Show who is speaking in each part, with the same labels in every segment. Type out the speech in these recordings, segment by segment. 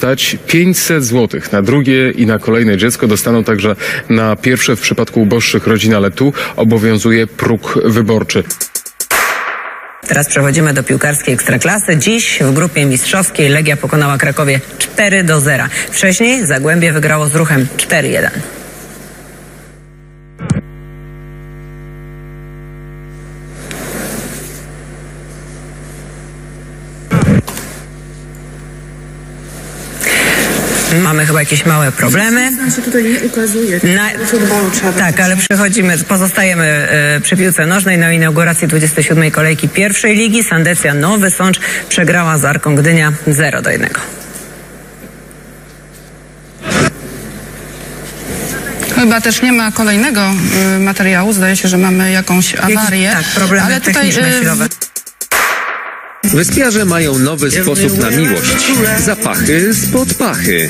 Speaker 1: Dać 500 zł na drugie i na kolejne dziecko dostaną także na pierwsze w przypadku uboższych rodzin, ale tu obowiązuje próg wyborczy.
Speaker 2: Teraz przechodzimy do piłkarskiej ekstraklasy. Dziś w grupie mistrzowskiej Legia pokonała Krakowie 4 do 0. Wcześniej Zagłębie wygrało z ruchem 4-1. Mamy chyba jakieś małe problemy.
Speaker 3: Nam się tutaj nie ukazuje.
Speaker 2: Na,
Speaker 3: futbolu trzeba
Speaker 2: tak, ale przechodzimy, pozostajemy e, przy piłce nożnej. Na inauguracji 27. kolejki pierwszej ligi Sandecja Nowy Sącz przegrała z Arką Gdynia 0 do 1.
Speaker 3: Chyba też nie ma kolejnego y, materiału. Zdaje się, że mamy jakąś awarię.
Speaker 2: tak, problemy
Speaker 3: ale tutaj
Speaker 2: techniczne,
Speaker 3: y,
Speaker 4: Wyspiarze mają nowy sposób na miłość. Zapachy spod pachy.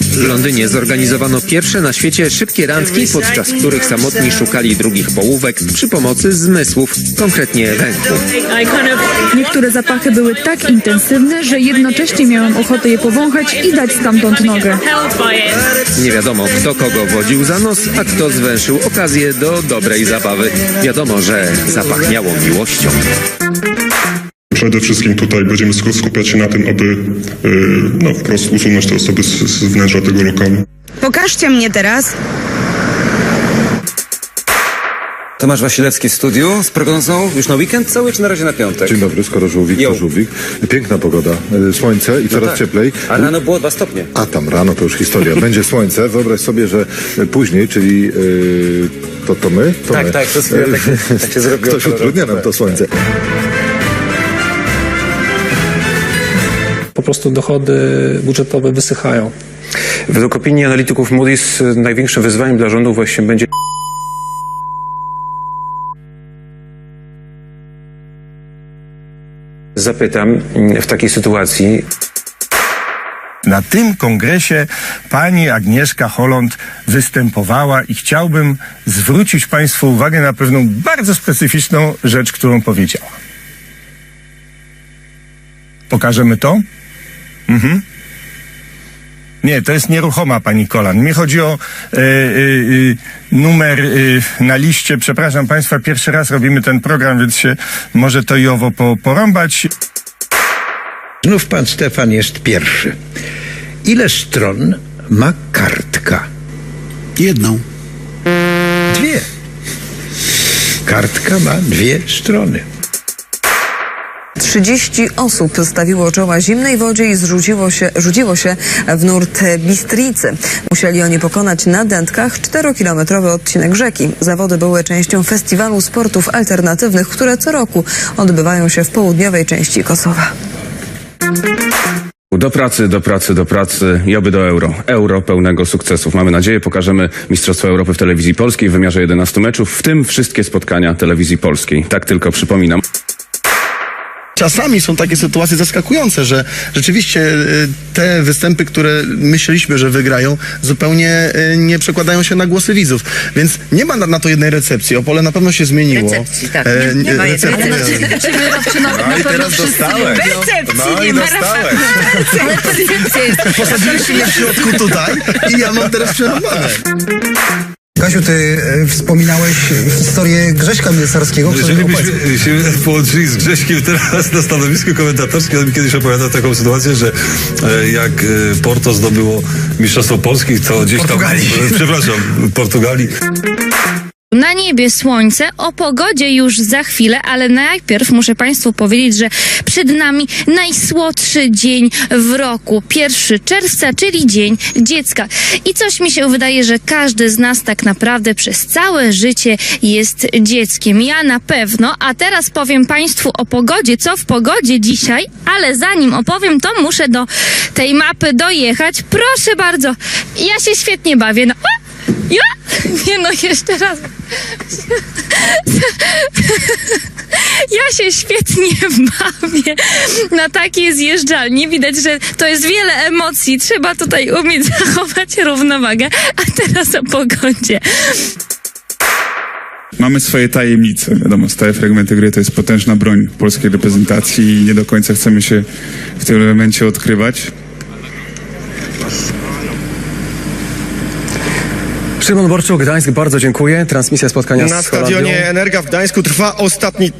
Speaker 4: W Londynie zorganizowano pierwsze na świecie szybkie randki, podczas których samotni szukali drugich połówek przy pomocy zmysłów, konkretnie ręku.
Speaker 5: Niektóre zapachy były tak intensywne, że jednocześnie miałam ochotę je powąchać i dać stamtąd nogę.
Speaker 4: Nie wiadomo, kto kogo wodził za nos, a kto zwęszył okazję do dobrej zabawy. Wiadomo, że zapachniało miłością.
Speaker 6: Przede wszystkim tutaj będziemy sk- skupiać się na tym, aby y, no, wprost usunąć te osoby z, z wnętrza tego lokalu.
Speaker 7: Pokażcie mnie teraz.
Speaker 8: Tomasz Wasilewski w studiu z prognozą już na weekend cały czy na razie na piątek?
Speaker 9: Dzień dobry, skoro żółwik, to żółwik. Piękna pogoda, e, słońce i coraz
Speaker 8: tak.
Speaker 9: cieplej.
Speaker 8: A rano było dwa stopnie.
Speaker 9: A tam rano to już historia. Będzie słońce. Wyobraź sobie, że później, czyli e, to, to my? To
Speaker 8: Tak,
Speaker 9: my.
Speaker 8: tak, przez chwilę tak tak się zrobiło
Speaker 9: Ktoś utrudnia nam to słońce.
Speaker 10: Prostu dochody budżetowe wysychają.
Speaker 11: Według opinii analityków Moody's największym wyzwaniem dla rządu właśnie będzie Zapytam w takiej sytuacji,
Speaker 12: Na tym kongresie pani Agnieszka Holland występowała i chciałbym zwrócić Państwu uwagę na pewną bardzo specyficzną rzecz, którą powiedziała. Pokażemy to? Mhm. Nie, to jest nieruchoma pani Kolan. Mi chodzi o e, e, e, numer e, na liście. Przepraszam Państwa, pierwszy raz robimy ten program, więc się może to i owo po, porąbać.
Speaker 13: Znów pan Stefan jest pierwszy. Ile stron ma kartka?
Speaker 14: Jedną.
Speaker 13: Dwie. Kartka ma dwie strony.
Speaker 2: 30 osób stawiło czoła zimnej wodzie i zrzuciło się, rzuciło się w nurt Bistricy. Musieli oni pokonać na dętkach 4-kilometrowy odcinek rzeki. Zawody były częścią festiwalu sportów alternatywnych, które co roku odbywają się w południowej części Kosowa.
Speaker 11: do pracy, do pracy, do pracy i oby do euro. Euro pełnego sukcesów. Mamy nadzieję, pokażemy Mistrzostwo Europy w telewizji polskiej w wymiarze 11 meczów, w tym wszystkie spotkania telewizji polskiej. Tak tylko przypominam.
Speaker 14: Czasami są takie sytuacje zaskakujące, że rzeczywiście y, te występy, które myśleliśmy, że wygrają, zupełnie y, nie przekładają się na głosy widzów. Więc nie ma na, na to jednej recepcji. Opole na pewno się zmieniło.
Speaker 2: Recepcji, tak.
Speaker 14: E,
Speaker 2: Nie- nie ma jednej
Speaker 14: recepcji.
Speaker 2: recepcji.
Speaker 14: No i teraz dostałeś. No i dostałeś. Posadziliście mnie w środku tutaj i ja mam teraz przerwane.
Speaker 15: Kasiu, ty e, wspominałeś historię Grześka Mięsarskiego. który
Speaker 16: Jeżeli byśmy się połączyli z Grześkiem teraz na stanowisku komendatorskim, on mi kiedyś opowiadał taką sytuację, że e, jak e, Porto zdobyło Mistrzostwo Polski, to gdzieś
Speaker 15: Portugalii.
Speaker 16: tam... e, Przepraszam, Portugalii.
Speaker 5: Na niebie słońce, o pogodzie już za chwilę, ale najpierw muszę Państwu powiedzieć, że przed nami najsłodszy dzień w roku. 1 czerwca, czyli Dzień Dziecka. I coś mi się wydaje, że każdy z nas tak naprawdę przez całe życie jest dzieckiem. Ja na pewno, a teraz powiem Państwu o pogodzie, co w pogodzie dzisiaj, ale zanim opowiem, to muszę do tej mapy dojechać. Proszę bardzo, ja się świetnie bawię. No. Ja? Nie no, jeszcze raz. Ja się świetnie bawię na takiej zjeżdżalni. Widać, że to jest wiele emocji. Trzeba tutaj umieć zachować równowagę. A teraz o pogodzie.
Speaker 7: Mamy swoje tajemnice. Wiadomo, stałe fragmenty gry to jest potężna broń polskiej reprezentacji i nie do końca chcemy się w tym elemencie odkrywać.
Speaker 17: Szymon Borczuk, Gdańsk, bardzo dziękuję. Transmisja spotkania
Speaker 18: Na
Speaker 17: z Holandią.
Speaker 18: stadionie Energa w Gdańsku trwa ostatni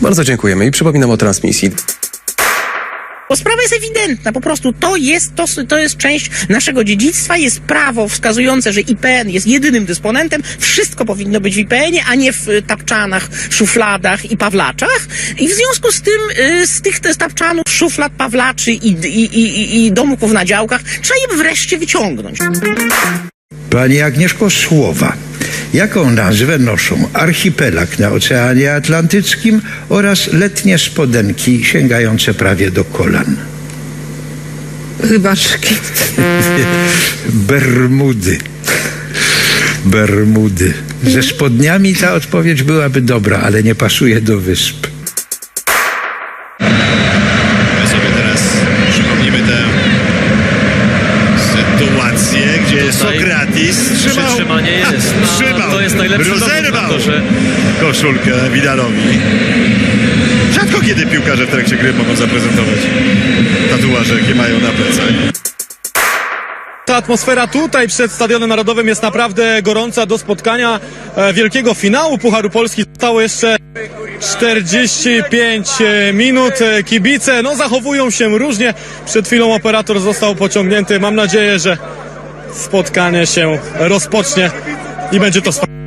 Speaker 17: Bardzo dziękujemy i przypominam o transmisji.
Speaker 19: Bo sprawa jest ewidentna, po prostu to jest, to, to jest część naszego dziedzictwa, jest prawo wskazujące, że IPN jest jedynym dysponentem, wszystko powinno być w IPN-ie, a nie w y, tapczanach, szufladach i pawlaczach. I w związku z tym y, z tych tapczanów, szuflad, pawlaczy i, i, i, i domków na działkach trzeba je wreszcie wyciągnąć.
Speaker 13: Pani Agnieszko Słowa, jaką nazwę noszą archipelag na Oceanie Atlantyckim oraz letnie spodenki sięgające prawie do kolan?
Speaker 3: Rybaczki.
Speaker 13: Bermudy. Bermudy. Ze spodniami ta odpowiedź byłaby dobra, ale nie pasuje do wysp.
Speaker 20: My sobie teraz przypomnimy tę sytuację, gdzie Sokratis trzymał,
Speaker 21: Przytrzymanie jest. No,
Speaker 20: trzymał,
Speaker 21: to jest najlepszy
Speaker 20: rozerwał
Speaker 21: to, że-
Speaker 20: koszulkę Widalowi. Rzadko kiedy piłkarze w trakcie gry mogą zaprezentować tatuaże, jakie mają na plecach.
Speaker 22: Ta atmosfera tutaj przed Stadionem Narodowym jest naprawdę gorąca do spotkania e, wielkiego finału Pucharu Polski. Zostało jeszcze 45 minut. E, Kibice no, zachowują się różnie. Przed chwilą operator został pociągnięty. Mam nadzieję, że spotkanie się rozpocznie i będzie to.